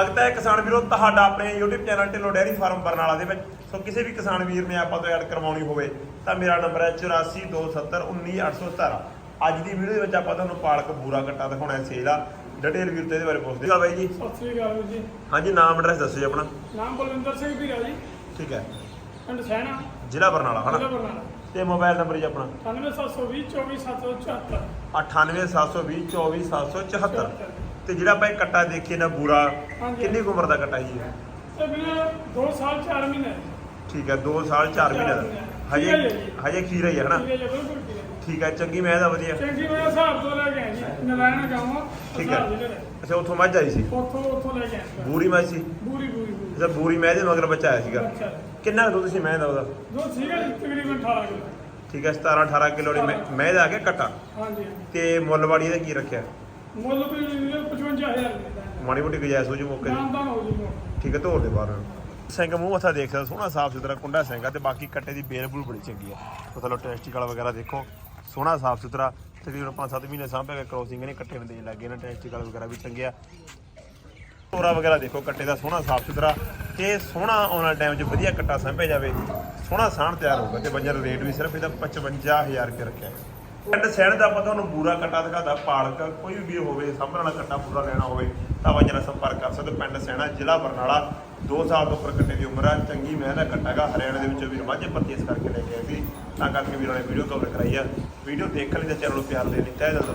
ਸਵਾਗਤ ਹੈ ਕਿਸਾਨ ਵੀਰੋ ਤੁਹਾਡਾ ਆਪਣੇ YouTube channel Dhillon dairy farm Barnala ਦੇ ਵਿੱਚ। ਸੋ ਕਿਸੇ ਵੀ ਕਿਸਾਨ ਵੀਰ ਨੇ ਆਪਾਂ ਤੋਂ ਐਡ ਕਰਵਾਉਣੀ ਹੋਵੇ ਤਾਂ ਮੇਰਾ ਨੰਬਰ ਹੈ 8427191817 ਅੱਜ ਦੀ ਵੀਡੀਓ ਦੇ ਵਿੱਚ ਆਪਾਂ ਤੁਹਾਨੂੰ ਪਾਲਕ ਬੂਰਾ ਕੱਟਾ ਦਿਖਾਉਣਾ ਹੈ ਸੇਲ ਆ। ਡਿਟੇਲ ਵੀਰ ਤੇ ਇਹਦੇ ਬਾਰੇ ਪੁੱਛਦੇ ਹਾਂ। ਬਾਈ ਜੀ। ਸਤਿ ਸ੍ਰੀ ਅਕਾਲ ਜੀ। ਹਾਂਜੀ ਨਾਮ ਐਡਰੈਸ ਦੱਸੋ ਜੀ ਆਪਣਾ। ਨਾਮ ਬਲਵਿੰਦਰ ਸਿੰਘ ਵੀਰਾ ਜੀ। ਠੀਕ ਹੈ। ਪਿੰਡ ਸੈਣਾ। ਜ਼ਿਲ੍ਹਾ ਬਰਨਾਲਾ ਜ਼ਿਲ੍ਹਾ ਹਨਾ ਬਰਨਾਲਾ। ਤੇ ਮੋਬਾਈਲ ਨੰਬਰ ਜੀ ਆਪਣਾ? 9720 24774 98720 ਤੇ ਜਿਹੜਾ ਆਪਾਂ ਇਹ ਕੱਟਾ ਦੇਖੀਏ ਨਾ ਬੂਰਾ ਹਾਂਜੀ। ਕਿੰਨੀ ਕੁ ਉਮਰ ਦਾ ਕੱਟਾ ਜੀ ਇਹ? ਤੇ ਬਿਨਾ 2 ਸਾਲ 4 ਮਹੀਨੇ। ਠੀਕ ਹੈ 2 ਸਾਲ 4 ਮਹੀਨੇ ਦਾ। ਹਜੇ ਜੀ। ਹਜੇ ਖੀਰਾ ਹੀ ਹੈ ਹਨਾ? ਠੀਕ ਹੈ ਜੀ ਬਿਲਕੁਲ ਠੀਕ ਹੈ ਠੀਕ ਹੈ ਚੰਗੀ ਮੈਂ ਦਾ ਵਧੀਆ। ਚੰਗੀ ਮੈਂ ਹਿਸਾਬ ਤੋਂ ਲੈ ਕੇ ਆਇਆ ਜੀ। ਨਰਾਇਣ ਗਾਵਾਂ ਠੀਕ ਹੈ। ਅੱਛਾ ਉੱਥੋਂ ਮੱਝ ਆਈ ਸੀ? ਉੱਥੋਂ ਉੱਥੋਂ ਲੈ ਕੇ ਆਇਆ ਬੂਰੀ ਮੱਝ ਸੀ? ਬੂਰੀ ਬੂਰੀ ਬੂਰੀ। ਅੱਛਾ ਬੂਰੀ ਮੈਂ ਦੇ ਮਗਰ ਬੱਚਾ ਆਇਆ ਸੀਗਾ। ਅੱਛਾ ਕਿੰਨਾ ਕੁ ਦੁੱਧ ਸੀ ਮੈਂ ਦਾ ਉਹਦਾ? ਦੋ ਸੀਗਾ ਜੀ ਤਕਰੀਬਨ 18 ਕਿਲੋ। ਠੀਕ ਹੈ 17 18 ਕਿਲੋ ਦੀ ਮੈਂ- ਮੈਂ ਦਾ ਆ ਗਿਆ ਕੱਟਾ। ਹਾਂਜੀ ਤੇ ਮੁੱਲ ਵਾੜੀ ਦਾ ਕੀ ਰੱਖਿਆ? ਮੁੱਲ ਵੀ 55000 ਰੁਪਏ ਮਾੜੀ ਮੋਟੀ ਗੁਜਾਇਸ਼ ਹੋ ਜੂ ਮੌਕੇ ਦੀ। ਠੀਕ ਹੈ ਧੋਰ ਦੇ ਬਾਹਰ। ਸਿੰਘ ਮੂੰਹ ਮੱਥਾ ਦੇਖ ਸਕਦਾ ਸੋਹਣਾ ਸਾਫ਼ ਸੁਥਰਾ ਕੁੰਡਾ ਸਿੰਘ ਆ ਤੇ ਬਾਕੀ ਕੱਟੇ ਦੀ ਬੇਲ ਬੂਲ ਬੜੀ ਚੰਗੀ ਆ। ਥੱਲੋਂ ਟੈਸਟੀਕਲ ਵਗੈਰਾ ਦੇਖੋ ਸੋਹਣਾ ਸਾਫ਼ ਸੁਥਰਾ ਤਕਰੀਬਨ 5-7 ਮਹੀਨੇ ਸਾਂਭਿਆ ਗਿਆ ਕ੍ਰੋਸਿੰਗ ਨੇ ਕੱਟੇ ਨੂੰ ਦੇਣ ਲੱਗੇ ਨਾ ਟੈਸਟੀਕਲ ਵਗੈਰਾ ਵੀ ਚੰਗਿਆ ਤੋਰਾ ਵਗੈਰਾ ਦੇਖੋ ਕੱਟੇ ਦਾ ਸੋਹਣਾ ਸਾਫ਼ ਸੁਥਰਾ ਤੇ ਸੋਹਣਾ ਆਉਣ ਵਾਲੇ ਟਾਈਮ 'ਚ ਵਧੀਆ ਕੱਟਾ ਸਾਂਭਿਆ ਜਾਵੇ ਸੋਹਣਾ ਸਾਣ ਤਿਆਰ ਹੋਊਗਾ ਤੇ ਬੰਜਰ ਰੇਟ ਵੀ ਸਿਰਫ ਇਹਦਾ 55000 ਰੁਪਏ ਰੱਖਿਆ। ਹੈ ਪਿੰਡ ਸੈਣ ਦਾ ਆਪਾਂ ਤੁਹਾਨੂੰ ਬੂਰਾ ਕੱਟਾ ਦਿਖਾਦਾ ਪਾਲਕ ਕੋਈ ਵੀ ਹੋਵੇ ਸਾਂਭਣ ਵਾਲਾ ਕੱਟਾ ਪੂਰਾ ਲੈਣਾ ਹੋਵੇ, ਤਾਂ ਆਪਾਂ ਨਾਲ ਸੰਪਰਕ ਕਰ ਸਕਦੇ, ਪਿੰਡ ਸਹਿਣਾ, ਜ਼ਿਲ੍ਹਾ ਬਰਨਾਲਾ 2 ਸਾਲ ਤੋਂ ਉੱਪਰ ਕੱਟੇ ਦੀ ਉਮਰ ਆ, ਚੰਗੀ ਮਿਹਨਤ ਦਾ ਕੱਟਾ ਹੈਗਾ, ਹਰਿਆਣਾ ਦੇ ਵਿੱਚੋਂ ਵੀਰ ਮਾਝੇ ਪਰਚੇਸ ਕਰਕੇ ਲੈ ਕੇ ਆਏ ਸੀ, ਤਾਂ ਕਰਕੇ ਵੀਰਾਂ ਨੇ ਵੀਡੀਓ ਕਵਰ ਕਰਾਈ ਆ। ਵੀਡੀਓ ਦੇਖਣ ਲਈ ਤਾਂ ਚੈਨਲ ਨੂੰ ਪਿਆਰ ਦੇਣ ਲਈ, ਤਹਿ ਦਿਲ ਤੋਂ